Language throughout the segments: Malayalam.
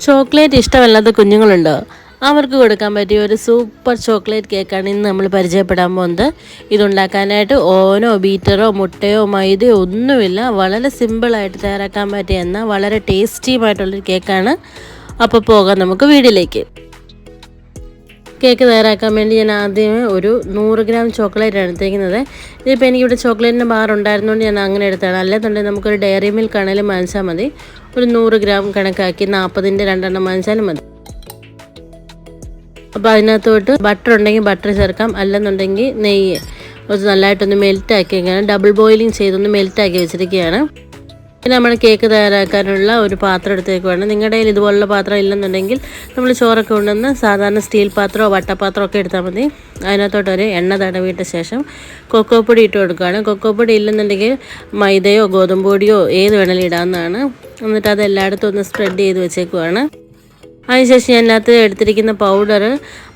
ചോക്ലേറ്റ് ഇഷ്ടമല്ലാത്ത കുഞ്ഞുങ്ങളുണ്ടോ? അവർക്ക് കൊടുക്കാൻ പറ്റിയ ഒരു സൂപ്പർ ചോക്ലേറ്റ് കേക്കാണ് ഇന്ന് നമ്മൾ പരിചയപ്പെടാൻ പോകുന്നത്. ഇതുണ്ടാക്കാനായിട്ട് ഓനോ ബീറ്ററോ മുട്ടയോ മൈദയോ ഒന്നുമില്ല. വളരെ സിമ്പിളായിട്ട് തയ്യാറാക്കാൻ പറ്റിയ എന്നാൽ വളരെ ടേസ്റ്റിയുമായിട്ടുള്ളൊരു കേക്കാണ്. അപ്പോൾ പോകാം നമുക്ക് വീട്ടിലേക്ക്. കേക്ക് തയ്യാറാക്കാൻ വേണ്ടി ഞാൻ ആദ്യമേ ഒരു നൂറ് ഗ്രാം ചോക്ലേറ്റ് എടുത്തിരിക്കുന്നത് ഇതിപ്പോൾ എനിക്കിവിടെ ചോക്ലേറ്റിന്റെ ബാർ ഉണ്ടായിരുന്നുകൊണ്ട് ഞാൻ അങ്ങനെ എടുത്താണ് അല്ലെന്നുണ്ടെങ്കിൽ നമുക്കൊരു ഡയറി മിൽക്ക് ആണെങ്കിലും വാങ്ങിച്ചാൽ മതി. ഒരു നൂറ് ഗ്രാം കണക്കാക്കി നാൽപ്പതിന്റെ രണ്ടെണ്ണം വാങ്ങിച്ചാലും മതി. അപ്പോൾ അതിനകത്തോട്ട് ബട്ടർ ഉണ്ടെങ്കിൽ ബട്ടർ ചേർക്കാം. അല്ലെന്നുണ്ടെങ്കിൽ നെയ്യ് കുറച്ച് നല്ലതായിട്ടൊന്ന് മെൽറ്റ് ആക്കിയൊക്കെയാണ് ഡബിൾ ബോയിലിംഗ് ചെയ്തൊന്ന് മെൽറ്റ് ആക്കി വെച്ചിരിക്കുകയാണ്. പിന്നെ നമ്മൾ കേക്ക് തയ്യാറാക്കാനുള്ള ഒരു പാത്രം എടുത്തേക്കുവാണ് നിങ്ങളുടെ കയ്യിൽ ഇതുപോലുള്ള പാത്രം ഇല്ലെന്നുണ്ടെങ്കിൽ നമ്മൾ ചോറൊക്കെ കൊണ്ടുവന്ന് സാധാരണ സ്റ്റീൽ പാത്രമോ വട്ടപാത്രമോ ഒക്കെ എടുത്താൽ മതി. അതിനകത്തോട്ട് ഒരു എണ്ണ തടവിയിട്ട ശേഷം കൊക്കോ പൊടി ഇട്ട് കൊടുക്കുകയാണ്. കൊക്കോ പൊടി ഇല്ലെന്നുണ്ടെങ്കിൽ മൈദയോ ഗോതമ്പൊടിയോ ഏത് വേണമെങ്കിലും ഇടാവുന്നതാണ്. എന്നിട്ട് അത് എല്ലായിടത്തും ഒന്ന് സ്പ്രെഡ് ചെയ്ത് വെച്ചേക്കുവാണ്. അതിനുശേഷം അതിനകത്ത് എടുത്തിരിക്കുന്ന പൗഡർ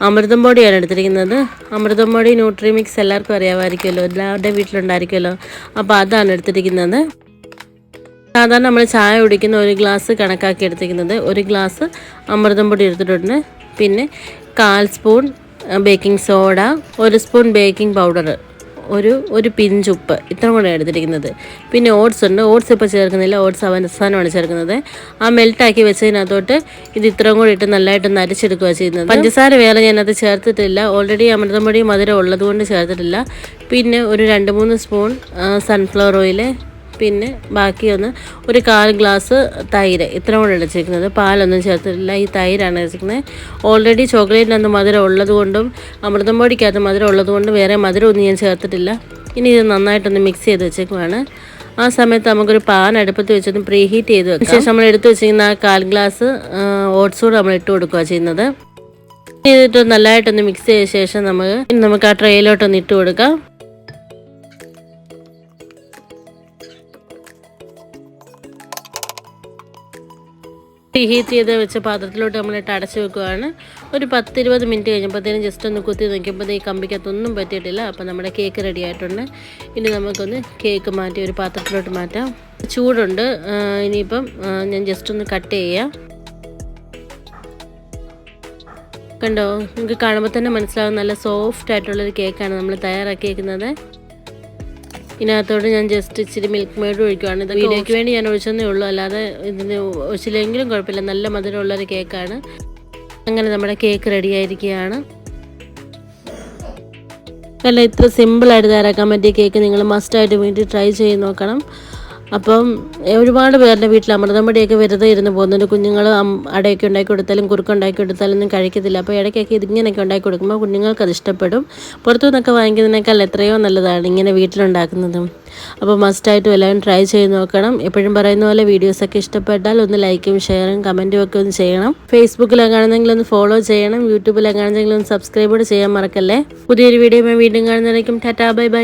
അമൃതം പൊടിയാണ് എടുത്തിരിക്കുന്നത്. അമൃതം പൊടി ന്യൂട്രിമിക്സ് എല്ലാവർക്കും അറിയാമായിരിക്കുമല്ലോ. എല്ലാവരുടെയും വീട്ടിലുണ്ടായിരിക്കുമല്ലോ. അപ്പോൾ അതാണ് എടുത്തിരിക്കുന്നത്. സാധാരണ നമ്മൾ ചായ കുടിക്കുന്ന ഒരു ഗ്ലാസ് കണക്കാക്കി എടുത്തിരിക്കുന്നത്. ഒരു ഗ്ലാസ് അമൃതം പൊടി എടുത്തിട്ടുണ്ട്. പിന്നെ കാൽ സ്പൂൺ ബേക്കിംഗ് സോഡ ഒരു സ്പൂൺ ബേക്കിംഗ് പൗഡർ ഒരു ഒരു പിഞ്ചുപ്പ് ഇത്ര കൂടെ എടുത്തിരിക്കുന്നത്. പിന്നെ ഓട്സ് ഉണ്ട്. ഓട്സ് ഇപ്പോൾ ചേർക്കുന്നില്ല. ഓട്സ് അവസാനമാണ് ചേർക്കുന്നത്. ആ മെൽട്ടാക്കി വെച്ചതിനകത്തോട്ട് ഇത് ഇത്രയും കൂടി ഇട്ട് നല്ലതായിട്ടൊന്ന് അരച്ചെടുക്കുക ചെയ്യുന്നത്. പഞ്ചസാര വേറെ ഞാനത് ചേർത്തിട്ടില്ല. ഓൾറെഡി അമൃതം പൊടി മധുരം ഉള്ളതുകൊണ്ട് ചേർത്തിട്ടില്ല. പിന്നെ ഒരു രണ്ട് മൂന്ന് സ്പൂൺ സൺഫ്ലവർ ഓയിൽ പിന്നെ ബാക്കിയൊന്ന് ഒരു കാൽ ഗ്ലാസ് തൈര്. ഇത്ര കൂടെ വെച്ചിരിക്കുന്നത് പാലൊന്നും ചേർത്തിട്ടില്ല. ഈ തൈരാണ് വെച്ചിരിക്കുന്നത് ഓൾറെഡി ചോക്ലേറ്റിനകത്ത് മധുരം ഉള്ളത് കൊണ്ടും അമൃതം പൊടിക്കകത്ത് മധുരം ഉള്ളത് കൊണ്ടും വേറെ മധുരം ഒന്നും ഞാൻ ചേർത്തിട്ടില്ല. ഇനി ഇത് നന്നായിട്ടൊന്ന് മിക്സ് ചെയ്ത് വെച്ചേക്കുവാണ്. ആ സമയത്ത് നമുക്കൊരു പാൻ അടുപ്പത്ത് വെച്ചൊന്ന് പ്രീ ഹീറ്റ് ചെയ്ത് വെക്കാം. ശേഷം നമ്മൾ എടുത്ത് വെച്ചിരിക്കുന്ന ആ കാൽ ഗ്ലാസ് ഓട്സ് കൂടെ നമ്മൾ ഇട്ട് കൊടുക്കുക ചെയ്യുന്നത്. ചെയ്തിട്ട് നല്ലതായിട്ടൊന്ന് മിക്സ് ചെയ്ത ശേഷം നമുക്ക് നമുക്ക് ആ ട്രേയിലോട്ടൊന്ന് ഇട്ട് കൊടുക്കാം. ഹീറ്റ് ചെയ്ത് വെച്ച പാത്രത്തിലോട്ട് നമ്മളിട്ട് അടച്ചു വെക്കുകയാണ് ഒരു പത്തിരുപത് മിനിറ്റ് കഴിഞ്ഞപ്പോഴത്തേനും ജസ്റ്റ് ഒന്ന് കുത്തി നോക്കിയപ്പോൾ ഈ കമ്പിക്കകത്തൊന്നും പറ്റിയിട്ടില്ല. അപ്പോൾ നമ്മുടെ കേക്ക് റെഡി ആയിട്ടുണ്ട്. ഇനി നമുക്കൊന്ന് കേക്ക് മാറ്റി ഒരു പാത്രത്തിലോട്ട് മാറ്റാം. ചൂടുണ്ട്. ഇനിയിപ്പം ഞാൻ ജസ്റ്റ് ഒന്ന് കട്ട് ചെയ്യാം. കണ്ടോ? നിങ്ങൾക്ക് കാണുമ്പോൾ തന്നെ മനസ്സിലാവും. നല്ല സോഫ്റ്റ് ആയിട്ടുള്ളൊരു കേക്കാണ് നമ്മൾ തയ്യാറാക്കിയേക്കുന്നത്. ഇതിനകത്തോട് ഞാൻ ജസ്റ്റ് ഇച്ചിരി മിൽക്ക് മെയ്ഡ് ഒഴിക്കുവാണ്. ഇത് വീഡിയോയ്ക്ക് വേണ്ടി ഞാൻ ഒഴിച്ചെന്നേ ഉള്ളൂ. അല്ലാതെ ഇതിന് ഒഴിച്ചില്ലെങ്കിലും കുഴപ്പമില്ല. നല്ല മധുരമുള്ളൊരു കേക്കാണ്. അങ്ങനെ നമ്മുടെ കേക്ക് റെഡി ആയിരിക്കുകയാണ്. അല്ല ഇത്ര സിമ്പിളായിട്ട് തയ്യാറാക്കാൻ പറ്റിയ കേക്ക് നിങ്ങൾ മസ്റ്റായിട്ട് വീട്ടിൽ ട്രൈ ചെയ്ത് നോക്കണം. അപ്പം ഒരുപാട് പേരുടെ വീട്ടിൽ അമൃതം പൊടിയൊക്കെ വെറുതെ ഇരുന്ന് പോകുന്നുണ്ട്. കുഞ്ഞുങ്ങൾ അടയൊക്കെ ഉണ്ടാക്കി കൊടുത്താലും കുറുക്ക് ഉണ്ടാക്കി കൊടുത്താലും ഒന്നും കഴിക്കത്തില്ല. അപ്പോൾ ഇടയ്ക്കൊക്കെ ഇതിങ്ങനെയൊക്കെ ഉണ്ടാക്കി കൊടുക്കുമ്പോൾ കുഞ്ഞുങ്ങൾക്ക് അത് ഇഷ്ടപ്പെടും. പുറത്തു നിന്നൊക്കെ വാങ്ങിക്കുന്നതിനേക്കാൾ എത്രയോ നല്ലതാണ് ഇങ്ങനെ വീട്ടിലുണ്ടാക്കുന്നതും. അപ്പോൾ മസ്റ്റായിട്ടും എല്ലാവരും ട്രൈ ചെയ്ത് നോക്കണം. എപ്പോഴും പറയുന്ന പോലെ വീഡിയോസൊക്കെ ഇഷ്ടപ്പെട്ടാൽ ഒന്ന് ലൈക്കും ഷെയറും കമന്റും ഒക്കെ ഒന്ന് ചെയ്യണം. ഫേസ്ബുക്കിലൊക്കെ കാണുന്നെങ്കിൽ ഒന്ന് ഫോളോ ചെയ്യണം. യൂട്യൂബിലൊക്കെ കാണുന്നെങ്കിൽ ഒന്ന് സബ്സ്ക്രൈബ് ചെയ്യാൻ മറക്കല്ലേ. പുതിയൊരു വീഡിയോ വീണ്ടും കാണുന്നതായിരിക്കും ടാറ്റാ ബൈ ബൈ.